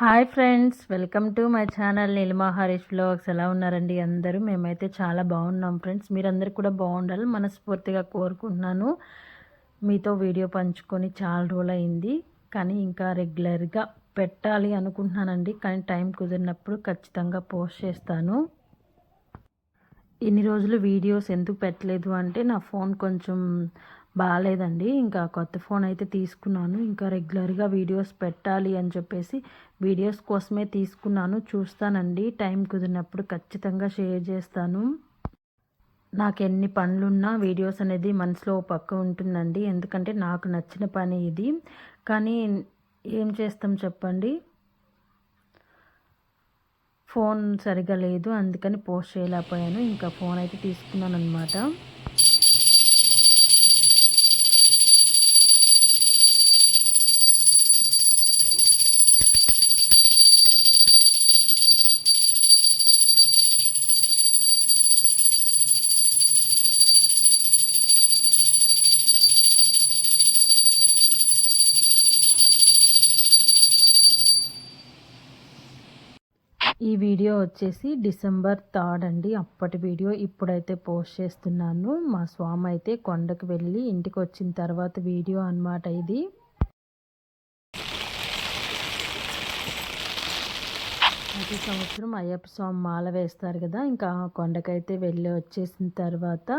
Hi friends welcome to my channel Neelima Harish vlogs ఎలా ఉన్నారండి అందరూ? మేమైతే చాలా బాగున్నాం ఫ్రెండ్స్. మీరందరూ కూడా బాగుండాలి మనస్ఫూర్తిగా కోరుకుంటున్నాను. మీతో వీడియో పంచుకొని చాలా రోజులు అయింది కానీ ఇంకా రెగ్యులర్గా పెట్టాలి అనుకుంటున్నానండి కానీ టైం కుదిరినప్పుడు ఖచ్చితంగా పోస్ట్ చేస్తాను. ఇన్ని రోజులు వీడియోస్ ఎందుకు పెట్టలేదు అంటే నా ఫోన్ కొంచెం బాగాలేదండి ఇంకా కొత్త ఫోన్ అయితే తీసుకున్నాను. ఇంకా రెగ్యులర్గా వీడియోస్ పెట్టాలి అని చెప్పేసి వీడియోస్ కోసమే తీసుకున్నాను. చూస్తానండి. టైం కుదిరినప్పుడు ఖచ్చితంగా షేర్ చేస్తాను. నాకు ఎన్ని పనులున్నా వీడియోస్ అనేది మనసులో పక్క ఉంటుందండి. ఎందుకంటే నాకు నచ్చిన పని ఇది. కానీ ఏం చేస్తాం చెప్పండి? ఫోన్ సరిగా లేదు. అందుకని పోస్ట్ చేయలేకపోయాను. ఇంకా ఫోన్ అయితే తీసుకున్నాను అనమాట ఈ వీడియో వచ్చేసి డిసెంబర్ థర్డ్ అండి. అప్పటి వీడియో ఇప్పుడైతే పోస్ట్ చేస్తున్నాను. మా స్వామి అయితే కొండకు వెళ్ళి ఇంటికి వచ్చిన తర్వాత వీడియో అనమాట ఇది. ప్రతి సంవత్సరం అయ్యప్ప స్వామి మాల వేస్తారు కదా ఇంకా కొండకైతే వెళ్ళి వచ్చేసిన తర్వాత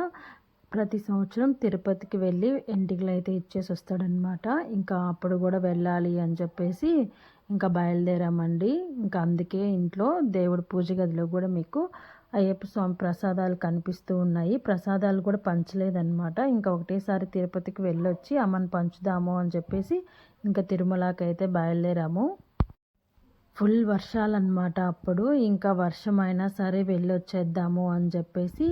ప్రతి సంవత్సరం తిరుపతికి వెళ్ళి ఎంటికలు అయితే ఇచ్చేసి వస్తాడనమాట ఇంకా అప్పుడు కూడా వెళ్ళాలి అని చెప్పేసి ఇంకా బయలుదేరామండి. ఇంకా అందుకే ఇంట్లో దేవుడి పూజ గదిలో కూడా మీకు అయ్యప్ప స్వామి ప్రసాదాలు కనిపిస్తూ ఉన్నాయి. ప్రసాదాలు కూడా పంచలేదన్నమాట. ఇంకా ఒకటేసారి తిరుపతికి వెళ్ళొచ్చి అమ్మని పంచుదాము అని చెప్పేసి ఇంకా తిరుమలకి అయితే బయలుదేరాము. ఫుల్ వర్షాలన్నమాట అప్పుడు. ఇంకా వర్షం అయినా సరే వెళ్ళొచ్చేద్దాము అని చెప్పేసి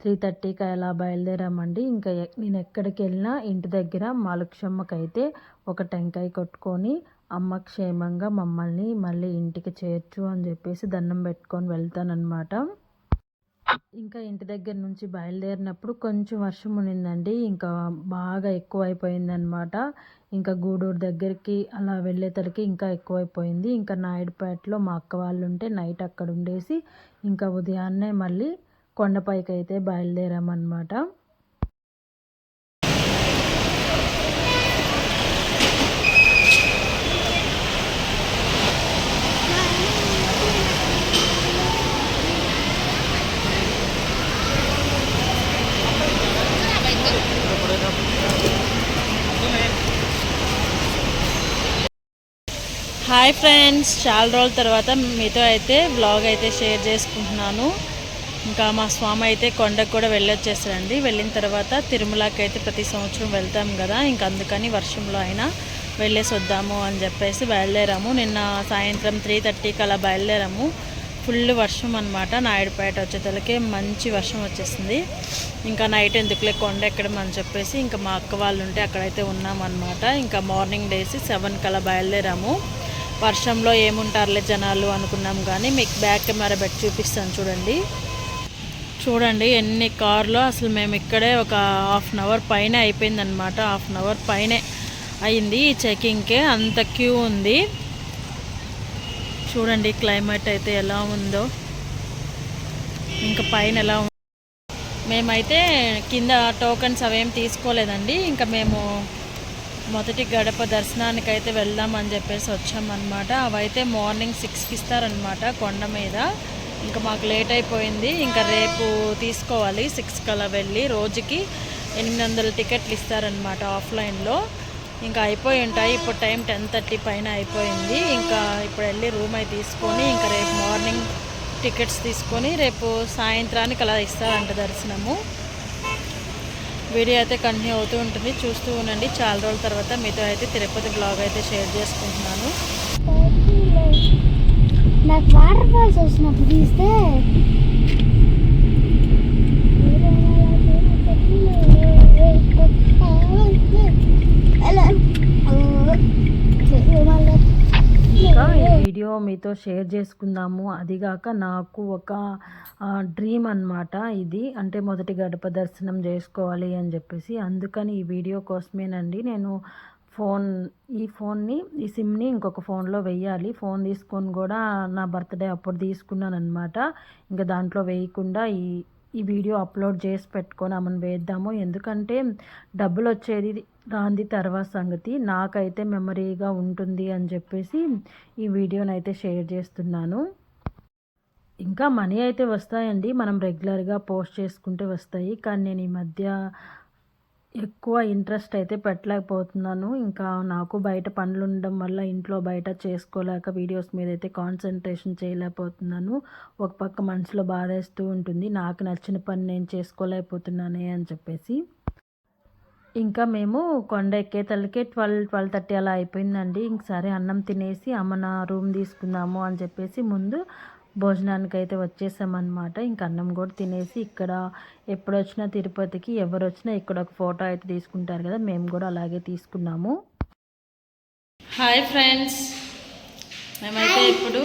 త్రీ థర్టీకి అలా బయలుదేరామండి. ఇంకా నేను ఎక్కడికి వెళ్ళినా ఇంటి దగ్గర మాలుక్షమ్మకైతే ఒక టెంకాయ కొట్టుకొని అమ్మ క్షేమంగా మమ్మల్ని మళ్ళీ ఇంటికి చేర్చు అని చెప్పేసి దండం పెట్టుకొని వెళ్తానన్నమాట. ఇంకా ఇంటి దగ్గర నుంచి బయలుదేరినప్పుడు కొంచెం వర్షం ఉండిందండి ఇంకా బాగా ఎక్కువ అయిపోయిందనమాట ఇంకా గూడూరు దగ్గరికి అలా వెళ్ళేతరికి ఇంకా ఎక్కువైపోయింది. ఇంకా నాయుడుపేటలో మా అక్క వాళ్ళు ఉంటే నైట్ అక్కడ ఉండేసి ఇంకా ఉదయాన్నే మళ్ళీ కొండపైకి అయితే బయలుదేరామన్నమాట. హాయ్ ఫ్రెండ్స్ చాలా రోజుల తర్వాత మీతో అయితే వ్లాగ్ అయితే షేర్ చేసుకుంటున్నాను. ఇంకా మా స్వామి అయితే కొండకు కూడా వెళ్ళొచ్చేసారండి వెళ్ళిన తర్వాత తిరుమలకి అయితే ప్రతి సంవత్సరం వెళ్తాం కదా. ఇంక అందుకని వర్షంలో అయినా వెళ్ళేసి వద్దాము అని చెప్పేసి బయలుదేరాము. నిన్న సాయంత్రం త్రీ థర్టీకి అలా బయలుదేరాము. ఫుల్ వర్షం అనమాట నాయుడుపేట వచ్చేతలకే మంచి వర్షం వచ్చేసింది. ఇంకా నైట్ ఎందుకులే కొండ ఎక్కడం అని చెప్పేసి ఇంకా మా అక్క వాళ్ళు ఉంటే అక్కడైతే ఉన్నామన్నమాట. ఇంకా మార్నింగ్ డేసి సెవెన్కి అలా బయలుదేరాము. వర్షంలో ఏముంటారులే జనాలు అనుకున్నాం కానీ మీకు బ్యాక్ కెమెరా పెట్టి చూపిస్తాను చూడండి. చూడండి ఎన్ని కార్లు అసలు మేము ఇక్కడే ఒక హాఫ్ అన్ అవర్ పైన అయిపోయిందనమాట హాఫ్ అన్ అవర్ పైనే అయింది ఈ చెకింగ్కే అంత క్యూ ఉంది. చూడండి క్లైమేట్ అయితే ఎలా ఉందో. ఇంకా పైన ఎలా మేమైతే కింద టోకన్స్ అవేం తీసుకోలేదండి. ఇంకా మేము మొదటి గడప దర్శనానికి అయితే వెళ్దామని చెప్పేసి వచ్చామన్నమాట. అవైతే మార్నింగ్ సిక్స్కి ఇస్తారనమాట కొండ మీద. ఇంకా మాకు లేట్ అయిపోయింది. ఇంకా రేపు తీసుకోవాలి సిక్స్కి అలా వెళ్ళి రోజుకి ఎనిమిది వందల టికెట్లు ఇస్తారనమాట ఆఫ్లైన్లో. ఇంకా అయిపోయి ఉంటాయి. ఇప్పుడు టైం టెన్ థర్టీ పైన అయిపోయింది. ఇంకా ఇప్పుడు వెళ్ళి రూమ్ అయి తీసుకొని ఇంకా రేపు మార్నింగ్ టికెట్స్ తీసుకొని రేపు సాయంత్రానికి అలా ఇస్తారంట దర్శనము. వీడియో అయితే కంటిన్యూ అవుతూ ఉంటుంది. చూస్తూ ఉండండి. చాలా రోజుల తర్వాత మీతో అయితే తిరుపతి బ్లాగ్ అయితే షేర్ చేసుకుంటున్నాను. నాకు వాటర్ ఫాల్స్ వచ్చినప్పుడు తీస్తే. ఈ వీడియో మీతో షేర్ చేసుకుందాము. అదిగాక నాకు ఒక డ్రీమ్ అన్నమాట ఇది. అంటే మొదటి గడప దర్శనం చేసుకోవాలి అని చెప్పేసి. అందుకని ఈ వీడియో కోసమేనండి. నేను ఫోన్ ఈ ఫోన్ని ఈ సిమ్ని ఇంకొక ఫోన్లో వెయ్యాలి. ఫోన్ తీసుకొని కూడా నా బర్త్డే అప్పుడు తీసుకున్నాను అనమాట ఇంకా దాంట్లో వేయకుండా ఈ ఈ వీడియో అప్లోడ్ చేసి పెట్టుకొని ఆమెను వేద్దాము. ఎందుకంటే డబ్బులు వచ్చేది రాంది తర్వాత సంగతి. నాకైతే మెమరీగా ఉంటుంది అని చెప్పేసి ఈ వీడియోని అయితే షేర్ చేస్తున్నాను. ఇంకా మనీ అయితే వస్తాయండి. మనం రెగ్యులర్గా పోస్ట్ చేసుకుంటే వస్తాయి. కానీ నేను ఈ మధ్య ఎక్కువ ఇంట్రెస్ట్ అయితే పెట్టలేకపోతున్నాను. ఇంకా నాకు బయట పనులు ఉండడం వల్ల ఇంట్లో బయట చేసుకోలేక వీడియోస్ మీద అయితే కాన్సన్ట్రేషన్ చేయలేకపోతున్నాను. ఒక పక్క మనసులో బాధేస్తూ ఉంటుంది. నాకు నచ్చిన పని నేను చేసుకోలేకపోతున్నానే అని చెప్పేసి. ఇంకా మేము కొండ ఎక్కేతలకే ట్వెల్వ్ ట్వెల్వ్ థర్టీ అలా అయిపోయిందండి. ఇంక సరే అన్నం తినేసి అమ్మ నా రూమ్ తీసుకుందాము అని చెప్పేసి ముందు భోజనానికి అయితే వచ్చేసామన్నమాట. ఇంక అన్నం కూడా తినేసి ఇక్కడ ఎప్పుడు వచ్చినా తిరుపతికి ఎవరు వచ్చినా ఇక్కడ ఒక ఫోటో అయితే తీసుకుంటారు కదా మేము కూడా అలాగే తీసుకున్నాము. Hi friends. మేమైతే ఇప్పుడు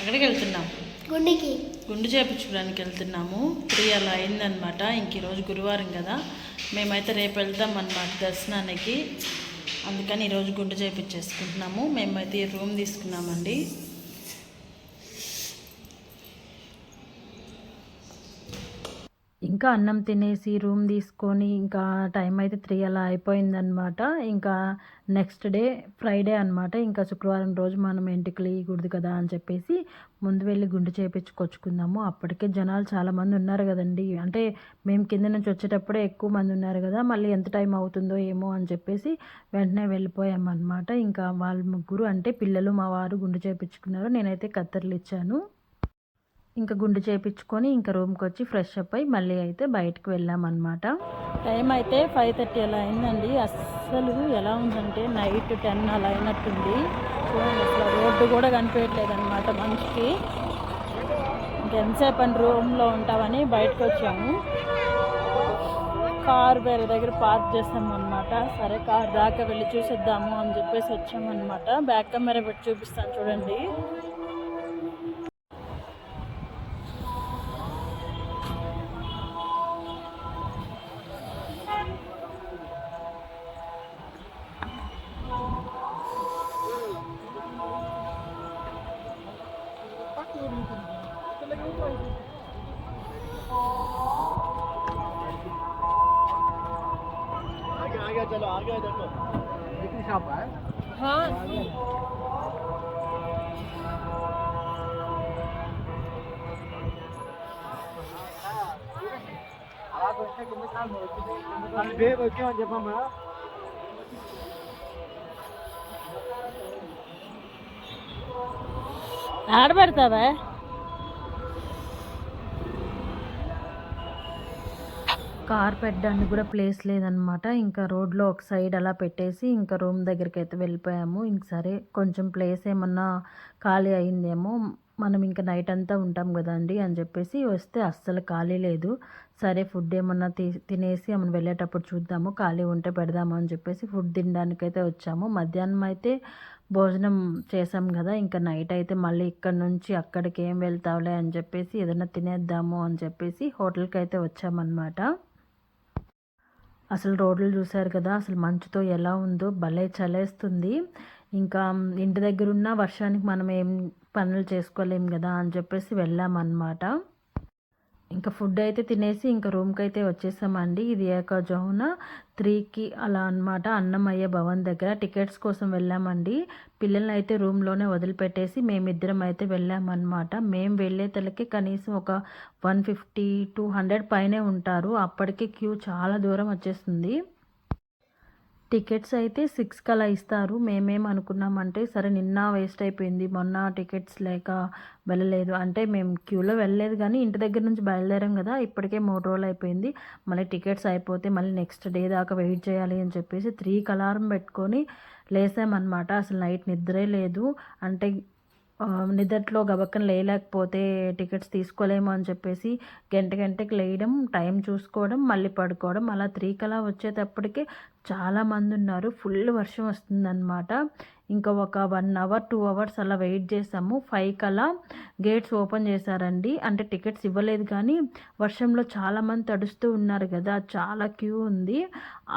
ఎక్కడికి వెళ్తున్నాం. గుండెకి. గుండు చేపించుకోవడానికి వెళ్తున్నాము. త్రీ అలా అయిందనమాట ఇంక ఈరోజు గురువారం కదా. మేమైతే రేపు వెళ్తాం అనమాట దర్శనానికి. అందుకని ఈరోజు గుండు చేపించేసుకుంటున్నాము మేమైతే ఈ రూమ్ తీసుకున్నామండి. ఇంకా అన్నం తినేసి రూమ్ తీసుకొని ఇంకా టైం అయితే త్రీ అలా అయిపోయిందనమాట ఇంకా నెక్స్ట్ డే ఫ్రైడే అనమాట ఇంకా శుక్రవారం రోజు మనం ఎంటికలు ఇవ్వకూడదు కదా అని చెప్పేసి ముందు వెళ్ళి గుండు చేపించుకొచ్చుకుందాము. అప్పటికే జనాలు చాలామంది ఉన్నారు కదండి. అంటే మేము కింద నుంచి వచ్చేటప్పుడే ఎక్కువ మంది ఉన్నారు కదా మళ్ళీ ఎంత టైం అవుతుందో ఏమో అని చెప్పేసి వెంటనే వెళ్ళిపోయామన్నమాట. ఇంకా వాళ్ళ ముగ్గురు అంటే పిల్లలు మా వారు గుండు చేపించుకున్నారు. నేనైతే కత్తెరలు ఇచ్చాను. ఇంకా గుండు చేపించుకొని ఇంకా రూమ్కి వచ్చి ఫ్రెష్ అప్ అయి మళ్ళీ అయితే బయటకు వెళ్ళామన్నమాట. టైం అయితే ఫైవ్ థర్టీ అలా అయిందండి. అస్సలు ఎలా ఉందంటే నైట్ టెన్ అలా అయినట్టుంది. చూడండి అసలు రోడ్డు కూడా కనిపించట్లేదు అనమాట మనిషికి. ఇంకెంతసేపు అని రూమ్లో ఉంటామని బయటకు వచ్చాము. కార్ వేరే దగ్గర పార్క్ చేసాం అనమాట సరే కార్ దాకా వెళ్ళి చూసేద్దాము అని చెప్పేసి వచ్చామన్నమాట. బ్యాక్ కెమెరా పెట్టి చూపిస్తాను చూడండి. వచ్చామని చెప్పమ్మా ఆడబెడతావా? కార్ పెట్టడానికి కూడా ప్లేస్ లేదనమాట ఇంకా రోడ్లో ఒక సైడ్ అలా పెట్టేసి ఇంకా రూమ్ దగ్గరికి అయితే వెళ్ళిపోయాము. ఇంక సరే కొంచెం ప్లేస్ ఏమన్నా ఖాళీ అయిందేమో మనం ఇంకా నైట్ అంతా ఉంటాం కదండి అని చెప్పేసి వస్తే అస్సలు ఖాళీ లేదు. సరే ఫుడ్ ఏమన్నా తీ తినేసి మనం వెళ్ళేటప్పుడు చూద్దాము ఖాళీ ఉంటే పెడదాము అని చెప్పేసి ఫుడ్ తినడానికైతే వచ్చాము. మధ్యాహ్నం అయితే భోజనం చేసాం కదా ఇంకా నైట్ అయితే మళ్ళీ ఇక్కడ నుంచి అక్కడికి ఏం వెళ్తావులే అని చెప్పేసి ఏదైనా తినేద్దాము అని చెప్పేసి హోటల్కి అయితే వచ్చామన్నమాట. అసలు రోడ్లు చూశారు కదా అసలు మంచుతో ఎలా ఉందో భలే చలేస్తుంది. ఇంకా ఇంటి దగ్గర ఉన్న వర్షానికి మనం ఏం పనులు చేసుకోలేం కదా అని చెప్పేసి వెళ్ళామన్నమాట. ఇంకా ఫుడ్ అయితే తినేసి ఇంకా రూమ్కి అయితే వచ్చేసామండి. ఇది ఏకజామున త్రీకి అలా అన్నమాట. అన్నమయ్య భవన్ దగ్గర టికెట్స్ కోసం వెళ్ళామండి. పిల్లల్ని అయితే రూమ్లోనే వదిలిపెట్టేసి మేమిద్దరం అయితే వెళ్ళామన్నమాట. మేము వెళ్ళే తలకి కనీసం ఒక వన్ ఫిఫ్టీ టూ హండ్రెడ్ పైనే ఉంటారు. అప్పటికే క్యూ చాలా దూరం వచ్చేస్తుంది. టికెట్స్ అయితే సిక్స్ కలా ఇస్తారు. మేమేం అనుకున్నామంటే సరే నిన్న వేస్ట్ అయిపోయింది మొన్న టికెట్స్ లేక వెళ్ళలేదు. అంటే మేము క్యూలో వెళ్ళలేదు కానీ ఇంటి దగ్గర నుంచి బయలుదేరాం కదా ఇప్పటికే మూడు రోజులు అయిపోయింది. మళ్ళీ టికెట్స్ అయిపోతే మళ్ళీ నెక్స్ట్ డే దాకా వెయిట్ చేయాలి అని చెప్పేసి త్రీ అలారం పెట్టుకొని లేసామన్నమాట. అసలు నైట్ నిద్రే లేదు. అంటే ఆ, నిద్రలో గబక్కన లేయలేకపోతే టికెట్స్ తీసుకోలేము అని చెప్పేసి గంట గంటకి లేయడం టైం చూసుకోవడం మళ్ళీ పడుకోవడం అలా త్రీ కలా వచ్చేటప్పటికే చాలామంది ఉన్నారు ఫుల్ వర్షం వస్తుందన్నమాట. ఇంకా ఒక వన్ అవర్ టూ అవర్స్ అలా వెయిట్ చేసాము. ఫైవ్ కల్లా గేట్స్ ఓపెన్ చేశారండి. అంటే టికెట్స్ ఇవ్వలేదు కానీ వర్షంలో చాలామంది తడుస్తూ ఉన్నారు కదా. చాలా క్యూ ఉంది.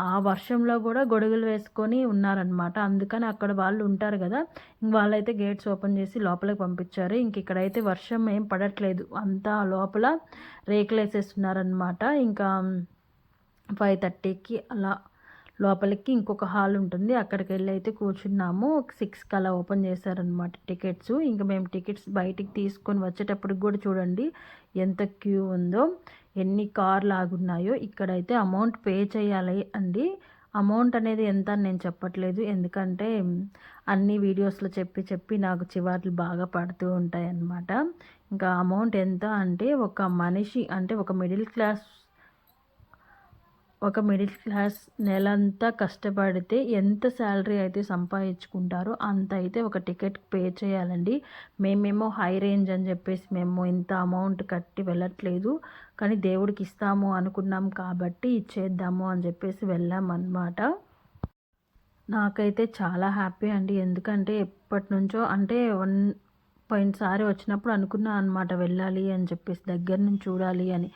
ఆ వర్షంలో కూడా గొడుగులు వేసుకొని ఉన్నారనమాట అందుకని అక్కడ వాళ్ళు ఉంటారు కదా. ఇంక వాళ్ళైతే గేట్స్ ఓపెన్ చేసి లోపలికి పంపించారు. ఇంక ఇక్కడైతే వర్షం ఏం పడట్లేదు. అంతా లోపల రేకులు వేసేస్తున్నారనమాట ఇంకా ఫైవ్ థర్టీకి అలా లోపలికి ఇంకొక హాల్ ఉంటుంది. అక్కడికి వెళ్ళి అయితే కూర్చున్నాము. సిక్స్కి అలా ఓపెన్ చేశారనమాట టికెట్స్. ఇంకా మేము టికెట్స్ బయటికి తీసుకొని వచ్చేటప్పటికి కూడా చూడండి ఎంత క్యూ ఉందో ఎన్ని కార్లు ఆగున్నాయో. ఇక్కడైతే అమౌంట్ పే చేయాలి అండి. అమౌంట్ అనేది ఎంత అని నేను చెప్పట్లేదు. ఎందుకంటే అన్ని వీడియోస్లో చెప్పి చెప్పి నాకు చివాట్లు బాగా పడుతూ ఉంటాయి అన్నమాట ఇంకా అమౌంట్ ఎంత అంటే ఒక మనిషి అంటే ఒక మిడిల్ క్లాస్ ఒక మిడిల్ క్లాస్ నెలంతా కష్టపడితే ఎంత శాలరీ అయితే సంపాదించుకుంటారో అంత అయితే ఒక టికెట్ పే చేయాలండి. మేమేమో హై రేంజ్ అని చెప్పేసి మేము ఇంత అమౌంట్ కట్టి వెళ్ళట్లేదు. కానీ దేవుడికి ఇస్తాము అనుకున్నాం కాబట్టి ఇచ్చేద్దాము అని చెప్పేసి వెళ్ళాం అన్నమాట నాకైతే చాలా హ్యాపీ అండి. ఎందుకంటే ఎప్పటి నుంచో అంటే వన్ పోయినసారి వచ్చినప్పుడు అనుకున్నా అనమాట వెళ్ళాలి అని చెప్పేసి దగ్గర నుంచి చూడాలి అని.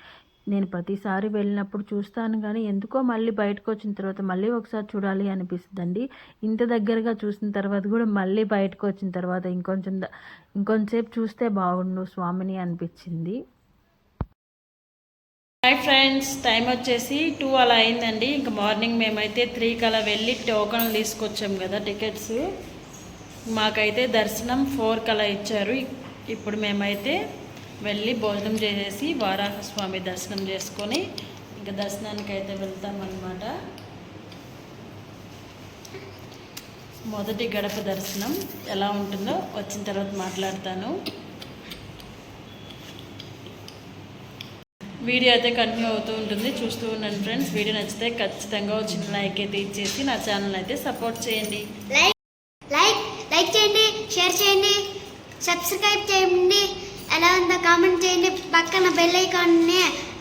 నేను ప్రతిసారి వెళ్ళినప్పుడు చూస్తాను కానీ ఎందుకో మళ్ళీ బయటకు వచ్చిన తర్వాత మళ్ళీ ఒకసారి చూడాలి అనిపిస్తుందండి. ఇంత దగ్గరగా చూసిన తర్వాత కూడా మళ్ళీ బయటకు వచ్చిన తర్వాత ఇంకొంచెం ఇంకొంచెంసేపు చూస్తే బాగుండు స్వామిని అనిపించింది. హాయ్ ఫ్రెండ్స్ టైం వచ్చేసి టూ అలా అయిందండి. ఇంకా మార్నింగ్ మేమైతే త్రీకి అలా వెళ్ళి టోకన్లు తీసుకొచ్చాం కదా టికెట్స్. మాకైతే దర్శనం ఫోర్కి అలా ఇచ్చారు. ఇప్పుడు మేమైతే వెళ్ళి భోజనం చేసేసి వారాహస్వామి దర్శనం చేసుకొని ఇంకా దర్శనానికి అయితే వెళ్తామన్నమాట. మొదటి గడప దర్శనం ఎలా ఉంటుందో వచ్చిన తర్వాత మాట్లాడతాను. వీడియో అయితే కంటిన్యూ అవుతూ ఉంటుంది. చూస్తూ ఉండండి ఫ్రెండ్స్. వీడియో నచ్చితే ఖచ్చితంగా వచ్చిన చిన్న లైక్ అయితే ఇచ్చేసి నా ఛానల్ అయితే సపోర్ట్ చేయండి. లైక్ లైక్ లైక్ చేయండి షేర్ చేయండి సబ్స్క్రైబ్ చేయండి. ఎలా ఉందో కామెంట్ చేయండి. పక్కన బెల్ ఐకాన్ని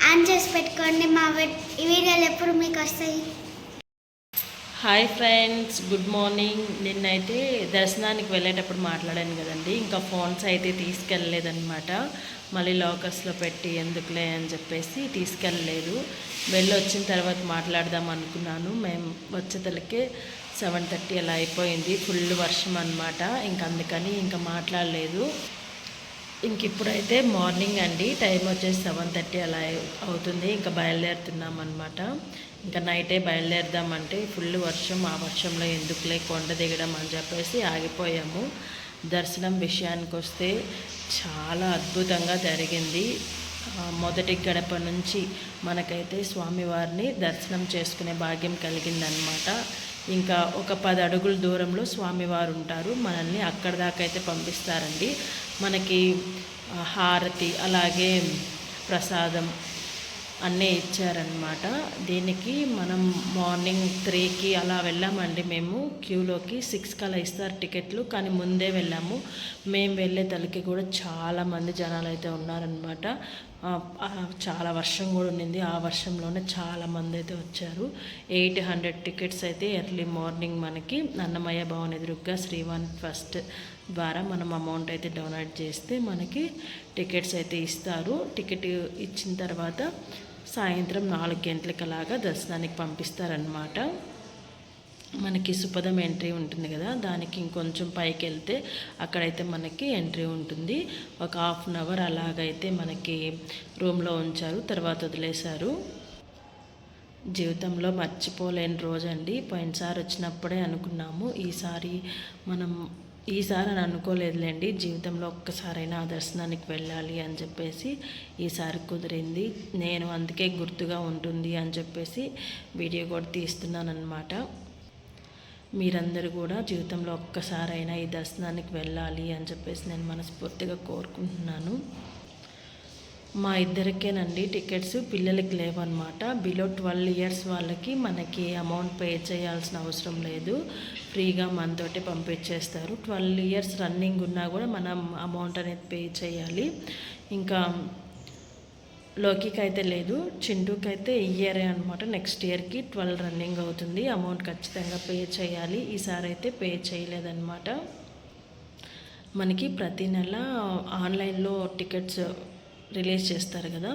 ఆన్ చేసి పెట్టుకోండి. మా ఈ వీడియోలు ఎప్పుడు మీకు వస్తాయి? హాయ్ ఫ్రెండ్స్ గుడ్ మార్నింగ్ నిన్నైతే దర్శనానికి వెళ్ళేటప్పుడు మాట్లాడాను కదండి. ఇంకా ఫోన్స్ అయితే తీసుకెళ్ళలేదన్నమాట. మళ్ళీ లాకర్స్లో పెట్టి ఎందుకులే అని చెప్పేసి తీసుకెళ్ళలేదు. వెళ్ళి వచ్చిన తర్వాత మాట్లాడదాం అనుకున్నాను. మేము వచ్చేతలకే సెవెన్ థర్టీ అలా అయిపోయింది. ఫుల్ వర్షం అనమాట ఇంక అందుకని ఇంకా మాట్లాడలేదు. ఇంక ఇప్పుడైతే మార్నింగ్ అండి. టైం వచ్చేసి సెవెన్ థర్టీ అలా అవుతుంది. ఇంకా బయలుదేరుతున్నాం అనమాట ఇంకా నైటే బయలుదేరదామంటే ఫుల్ వర్షం ఆ వర్షంలో ఎందుకులే కొండ దిగడం అని చెప్పేసి ఆగిపోయాము. దర్శనం విషయానికి వస్తే చాలా అద్భుతంగా జరిగింది. మొదటి గడప నుంచి మనకైతే స్వామివారిని దర్శనం చేసుకునే భాగ్యం కలిగిందనమాట ఇంకా ఒక పది అడుగుల దూరంలో స్వామివారు ఉంటారు. మనల్ని అక్కడ దాకా అయితే పంపిస్తారండి. మనకి హారతి అలాగే ప్రసాదం అన్నీ ఇచ్చారనమాట దీనికి మనం మార్నింగ్ త్రీకి అలా వెళ్ళామండి మేము. క్యూలోకి సిక్స్కి అలా ఇస్తారు టికెట్లు కానీ ముందే వెళ్ళాము. మేము వెళ్ళే తలకి కూడా చాలామంది జనాలు అయితే ఉన్నారనమాట చాలా వర్షం కూడా ఉండింది ఆ వర్షంలోనే చాలామంది అయితే వచ్చారు. ఎయిట్ హండ్రెడ్ టికెట్స్ అయితే ఎర్లీ మార్నింగ్ మనకి అన్నమయ్య భవన్ ఎదురుగ్గా శ్రీవాన్ ఫస్ట్ ద్వారా మనం అమౌంట్ అయితే డొనేట్ చేస్తే మనకి టికెట్స్ అయితే ఇస్తారు. టికెట్ ఇచ్చిన తర్వాత సాయంత్రం నాలుగు గంటలకలాగా దర్శనానికి పంపిస్తారనమాట మనకి సుపదం ఎంట్రీ ఉంటుంది కదా దానికి ఇంకొంచెం పైకి వెళ్తే అక్కడైతే మనకి ఎంట్రీ ఉంటుంది. ఒక హాఫ్ అన్ అవర్ అలాగైతే మనకి రూమ్లో ఉంచారు తర్వాత వదిలేశారు. జీవితంలో మర్చిపోలేని రోజు అండి పోయినసారి వచ్చినప్పుడే అనుకున్నాము ఈసారి మనం ఈసారి అని అనుకోలేదులేండి. జీవితంలో ఒక్కసారైనా ఆ దర్శనానికి వెళ్ళాలి అని చెప్పేసి ఈసారి కుదిరింది. నేను అందుకే గుర్తుగా ఉంటుంది అని చెప్పేసి వీడియో కూడా తీస్తున్నాను అనమాట మీరందరూ కూడా జీవితంలో ఒక్కసారైనా ఈ దర్శనానికి వెళ్ళాలి అని చెప్పేసి నేను మనస్ఫూర్తిగా కోరుకుంటున్నాను. మా ఇద్దరికేనండి టికెట్స్ పిల్లలకి లేవన్నమాట. బిలో ట్వెల్వ్ ఇయర్స్ వాళ్ళకి మనకి అమౌంట్ పే చేయాల్సిన అవసరం లేదు. ఫ్రీగా మనతోటి పంపించేస్తారు. ట్వెల్వ్ ఇయర్స్ రన్నింగ్ ఉన్నా కూడా మనం అమౌంట్ అనేది పే చేయాలి. ఇంకా లోకికి అయితే లేదు. చింటూకి అయితే ఇయరే అనమాట నెక్స్ట్ ఇయర్కి ట్వెల్వ్ రన్నింగ్ అవుతుంది. అమౌంట్ ఖచ్చితంగా పే చేయాలి. ఈసారి అయితే పే చేయలేదన్నమాట. మనకి ప్రతి నెల ఆన్లైన్లో టికెట్స్ రిలీజ్ చేస్తారు కదా.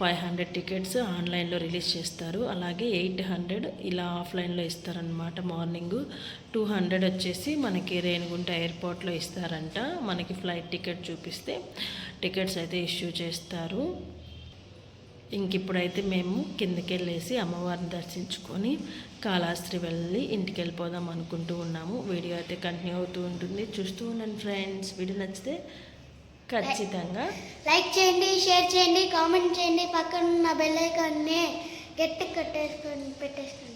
ఫైవ్ హండ్రెడ్ టికెట్స్ ఆన్లైన్లో రిలీజ్ చేస్తారు. అలాగే ఎయిట్ హండ్రెడ్ ఇలా ఆఫ్లైన్లో ఇస్తారనమాట మార్నింగ్. టూ హండ్రెడ్ వచ్చేసి మనకి రేణిగుంట ఎయిర్పోర్ట్లో ఇస్తారంట. మనకి ఫ్లైట్ టికెట్ చూపిస్తే టికెట్స్ అయితే ఇష్యూ చేస్తారు. ఇంక ఇప్పుడైతే మేము కిందకి వెళ్ళేసి అమ్మవారిని దర్శించుకొని కాళాస్త్రి వెళ్ళి ఇంటికి వెళ్ళిపోదాం అనుకుంటూ ఉన్నాము. వీడియో అయితే కంటిన్యూ అవుతూ ఉంటుంది. చూస్తూ ఉండండి ఫ్రెండ్స్. వీడియో నచ్చితే ఖచ్చితంగా. లైక్ చేయండి షేర్ చేయండి కామెంట్ చేయండి పక్కన ఉన్న బెల్ ఐకాన్ని గట్టి కట్టేసుకొని పెట్టేసుకోండి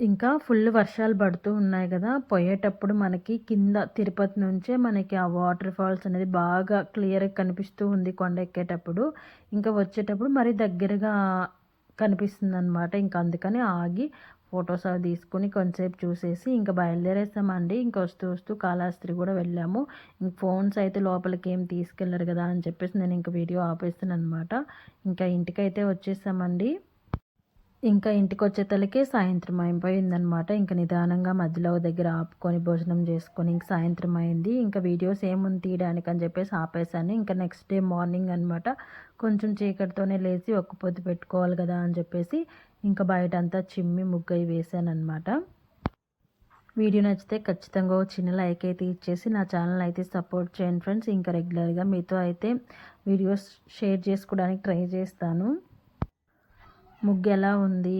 ఇంకా ఫుల్ వర్షాలు పడుతూ ఉన్నాయి కదా. పోయేటప్పుడు మనకి కింద తిరుపతి నుంచే మనకి ఆ వాటర్ ఫాల్స్ అనేది బాగా క్లియర్గా కనిపిస్తూ ఉంది కొండ ఎక్కేటప్పుడు. ఇంకా వచ్చేటప్పుడు మరి దగ్గరగా కనిపిస్తుంది అనమాట ఇంకా అందుకని ఆగి ఫొటోస్ అవి తీసుకుని కొంతసేపు చూసేసి ఇంకా బయలుదేరేస్తామండి. ఇంకా వస్తూ వస్తూ కాళహస్త్రి కూడా వెళ్ళాము. ఇంక ఫోన్స్ అయితే లోపలికి ఏం తీసుకెళ్ళరు కదా అని చెప్పేసి నేను ఇంకా వీడియో ఆపేస్తాను అనమాట ఇంకా ఇంటికైతే వచ్చేసామండి. ఇంకా ఇంటికి వచ్చేతలకే సాయంత్రం అయిపోయిందనమాట ఇంకా నిదానంగా మధ్యలో దగ్గర ఆపుకొని భోజనం చేసుకొని ఇంక సాయంత్రం అయింది. ఇంకా వీడియోస్ ఏముంది తీయడానికి అని చెప్పేసి ఆపేసాను ఇంకా నెక్స్ట్ డే మార్నింగ్ అనమాట కొంచెం చీకటితోనే లేచి ఒక్క పొద్దు పెట్టుకోవాలి కదా అని చెప్పేసి ఇంకా బయట అంతా చిమ్మి ముగ్గయి వేసాను వీడియో నచ్చితే ఖచ్చితంగా చిన్న లైక్ అయితే ఇచ్చేసి నా ఛానల్ అయితే సపోర్ట్ చేయండి ఫ్రెండ్స్. ఇంకా రెగ్యులర్గా మీతో అయితే వీడియోస్ షేర్ చేసుకోవడానికి ట్రై చేస్తాను. ముగ్గు ఎలా ఉంది?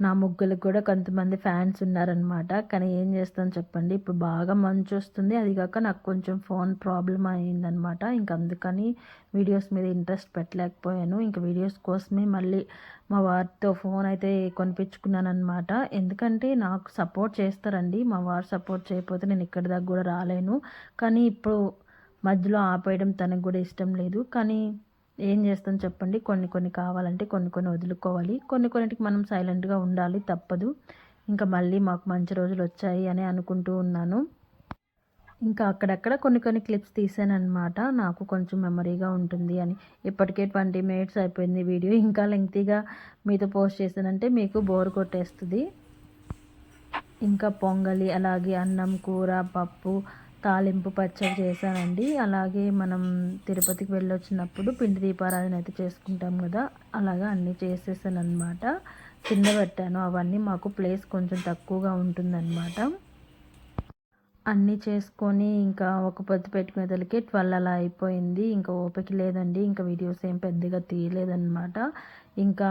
నా ముగ్గులకు కూడా కొంతమంది ఫ్యాన్స్ ఉన్నారనమాట కానీ ఏం చేస్తాను చెప్పండి. ఇప్పుడు బాగా మంచు వస్తుంది. అది కాక నాకు కొంచెం ఫోన్ ప్రాబ్లం అయిందనమాట ఇంక అందుకని వీడియోస్ మీద ఇంట్రెస్ట్ పెట్టలేకపోయాను. ఇంక వీడియోస్ కోసమే మళ్ళీ మా వారితో ఫోన్ అయితే కొనిపించుకున్నాను అనమాట ఎందుకంటే నాకు సపోర్ట్ చేస్తారండి. మా వారు సపోర్ట్ చేయకపోతే నేను ఇక్కడి దాకా కూడా రాలేను. కానీ ఇప్పుడు మధ్యలో ఆపేయడం తనకు కూడా ఇష్టం లేదు. కానీ ఏం చేస్తాం చెప్పండి? కొన్ని కొన్ని కావాలంటే కొన్ని కొన్ని వదులుకోవాలి. కొన్ని కొన్నిటికి మనం సైలెంట్గా ఉండాలి తప్పదు. ఇంకా మళ్ళీ మాకు మంచి రోజులు వచ్చాయి అని అనుకుంటూ ఉన్నాను. ఇంకా అక్కడక్కడ కొన్ని కొన్ని క్లిప్స్ తీసాను అనమాట నాకు కొంచెం మెమరీగా ఉంటుంది అని. ఇప్పటికే ట్వంటీ మినిట్స్ అయిపోయింది వీడియో ఇంకా లెంగ్తీగా మీతో పోస్ట్ చేశానంటే మీకు బోర్ కొట్టేస్తుంది. ఇంకా పొంగలి అలాగే అన్నం కూర పప్పు తాలింపు పచ్చడి చేశానండి. అలాగే మనం తిరుపతికి వెళ్ళొచ్చినప్పుడు పిండి దీపారాధన అయితే చేసుకుంటాం కదా. అలాగా అన్నీ చేసేసాను అనమాట కింద పెట్టాను. అవన్నీ మాకు ప్లేస్ కొంచెం తక్కువగా ఉంటుందన్నమాట. అన్నీ చేసుకొని ఇంకా ఒక పొద్దు పెట్టుకునేదలకి ట్వెల్వ్ అలా అయిపోయింది. ఇంకా ఓపిక లేదండి. ఇంకా వీడియోస్ ఏం పెద్దగా తీయలేదన్నమాట. ఇంకా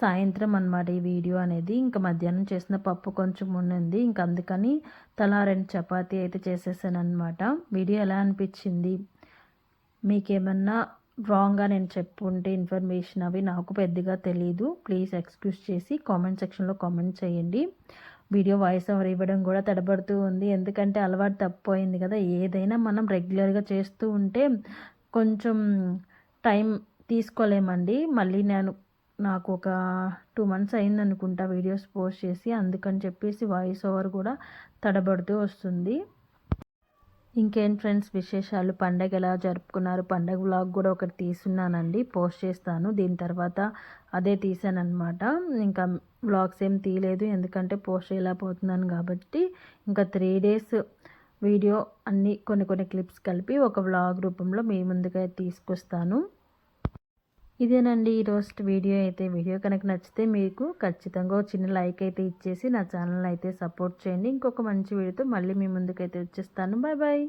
సాయంత్రం అనమాట ఈ వీడియో అనేది. ఇంకా మధ్యాహ్నం చేసిన పప్పు కొంచెం ఉండింది ఇంకా అందుకని తలా రెండు చపాతీ అయితే చేసేసాను అనమాట వీడియో ఎలా అనిపించింది? మీకేమన్నా రాంగ్గా నేను చెప్పుంటే ఇన్ఫర్మేషన్ అవి నాకు పెద్దగా తెలియదు ప్లీజ్ ఎక్స్క్యూజ్ చేసి కామెంట్ సెక్షన్లో కామెంట్ చేయండి. వీడియో వాయిస్ ఓవర్ ఇవ్వడం కూడా తడబడుతూ ఉంది. ఎందుకంటే అలవాటు తప్పిపోయింది కదా. ఏదైనా మనం రెగ్యులర్గా చేస్తూ ఉంటే కొంచెం టైం తీసుకోలేమండి. మళ్ళీ నేను నాకు ఒక టూ మంత్స్ అయింది అనుకుంటా వీడియోస్ పోస్ట్ చేసి. అందుకని చెప్పేసి వాయిస్ ఓవర్ కూడా తడబడుతూ వస్తుంది. ఇంకేం ఫ్రెండ్స్ విశేషాలు? పండగ ఎలా జరుపుకున్నారు? పండగ వ్లాగ్ కూడా ఒకటి తీసున్నానండి పోస్ట్ చేస్తాను. దీని తర్వాత అదే తీసానమాట ఇంకా వ్లాగ్స్ ఏం తీయలేదు. ఎందుకంటే పోస్ట్ చేయలేకపోతున్నాను కాబట్టి ఇంకా త్రీ డేస్ వీడియో అన్ని కొన్ని కొన్ని క్లిప్స్ కలిపి ఒక వ్లాగ్ రూపంలో మీ ముందుగా తీసుకొస్తాను. ఇదేనండి ఈరోజు వీడియో అయితే వీడియో కనుక నచ్చితే మీకు ఖచ్చితంగా చిన్న లైక్ అయితే ఇచ్చేసి నా ఛానల్ అయితే సపోర్ట్ చేయండి. ఇంకొక మంచి వీడియోతో మళ్ళీ మీ ముందుకైతే వచ్చేస్తాను. Bye bye